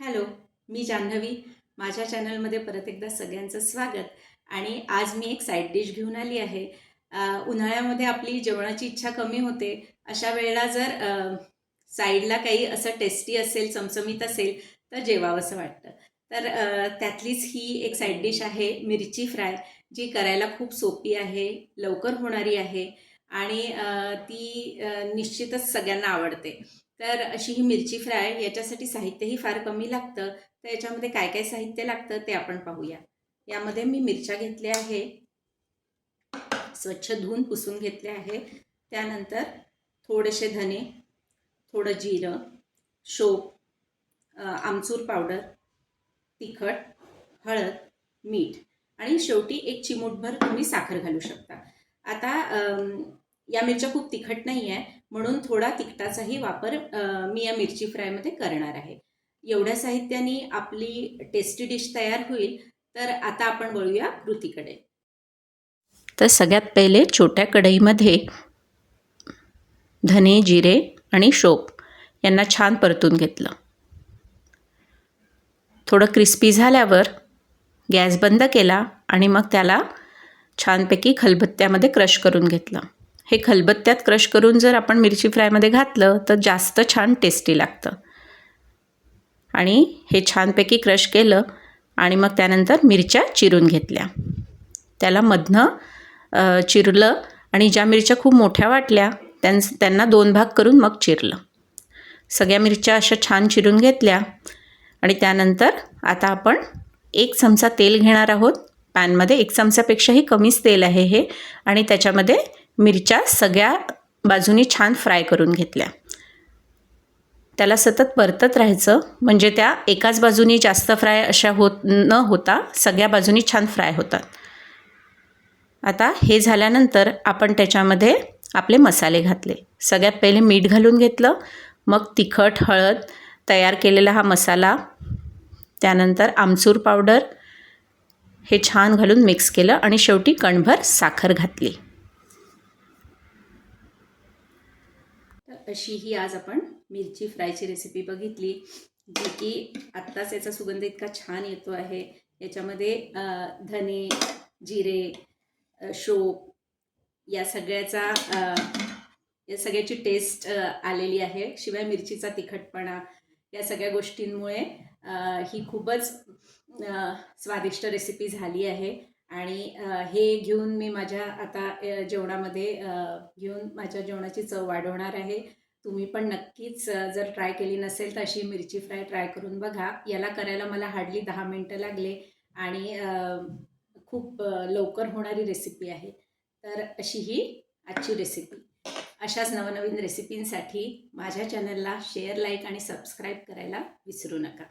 Hello मी जान्हवी. माझ्या चॅनलमध्ये परत एकदा सगळ्यांचं स्वागत. आणि आज मी एक साईड डिश घेऊन आली आहे. उन्हाळ्यामध्ये आपली जेवणाची इच्छा कमी होते. अशा वेळेला जर साईडला काही असं टेस्टी असेल चमचमीत असेल तर जेवावंसं वाटतं. तर त्यातलीच ही एक साईड डिश आहे मिरची फ्राय जी करायला खूप सोपी आहे लवकर होणारी आहे. आणि ती निश्चितच सगळ्यांना आवडते. तर अशी ही मिरची फ्राय याच्यासाठी साहित्यही फार कमी लागतं. तर याच्यामध्ये काय काय साहित्य लागतं ते आपण पाहूया. यामध्ये मी मिरच्या घेतल्या आहे. स्वच्छ धुवून पुसून घेतले आहे. त्यानंतर थोडेसे धने थोडं जिरं शोप आमचूर पावडर तिखट हळद मीठ आणि शेवटी एक चिमूटभर तुम्ही साखर घालू शकता. आता या मिरच्या खूप तिखट नाही आहे म्हणून थोडा तिखटाचाही वापर मी या मिरची फ्रायमध्ये करणार आहे. एवढ्या साहित्याने आपली टेस्टी डिश तयार होईल तर आता आपण वळूया कृतीकडे. तर सगळ्यात पहिले छोट्या कढईमध्ये धने जिरे आणि शोप यांना छान परतून घेतलं. थोडं क्रिस्पी झाल्यावर गॅस बंद केला आणि मग त्याला छानपैकी खलबत्त्यामध्ये क्रश करून घेतलं. हे खलबत्त्यात क्रश करून जर आपण मिरची फ्रायमध्ये घातलं तर जास्त छान टेस्टी लागतं. आणि हे छानपैकी क्रश केलं आणि मग त्यानंतर मिरच्या चिरून घेतल्या. त्याला मधनं चिरलं आणि ज्या मिरच्या खूप मोठ्या वाटल्या त्यां त्यांना दोन भाग करून मग चिरलं. सगळ्या मिरच्या अशा छान चिरून घेतल्या आणि त्यानंतर आता आपण एक चमचा तेल घेणार आहोत. पॅनमध्ये एक चमचापेक्षाही कमीच तेल आहे हे आणि त्याच्यामध्ये मिरच्या सगळ्या बाजूनी छान फ्राय करून घेतल्या. त्याला सतत परतत राहायचं. म्हणजे त्या एकाच बाजूनी जास्त फ्राय अशा होत न होता सगळ्या बाजूनी छान फ्राय होतात. आता हे झाल्यानंतर आपण त्याच्यामध्ये आपले मसाले घातले. सगळ्यात पहिले मीठ घालून घेतलं. मग तिखट हळद तयार केलेला हा मसाला. त्यानंतर आमचूर पावडर हे छान घालून मिक्स केलं आणि शेवटी कणभर साखर घातली. अशी ही आज आपण मिरची फ्रायची रेसिपी बघितली जी की आत्ताच याचा सुगंध इतका छान येतो आहे. याच्यामध्ये धने जिरे शोप या सगळ्याचा या सगळ्याची टेस्ट आलेली आहे. शिवाय मिरचीचा तिखटपणा या सगळ्या गोष्टींमुळे ही खूपच स्वादिष्ट रेसिपी झाली आहे. आणि हे घेऊन मी माझ्या आता जेवणामध्ये घेऊन माझ्या जेवणाची चव वाढवणार आहे. तुम्ही पण नक्कीच जर ट्राय केली नसेल तर अशी मिरची फ्राय ट्राय करून बघा. याला करायला मला हार्डली दहा मिनटं लागले आणि खूप लवकर होणारी रेसिपी आहे. तर अशी ही आजची रेसिपी. अशाच नवनवीन रेसिपींसाठी माझ्या चॅनलला शेअर लाईक आणि सबस्क्राईब करायला विसरू नका.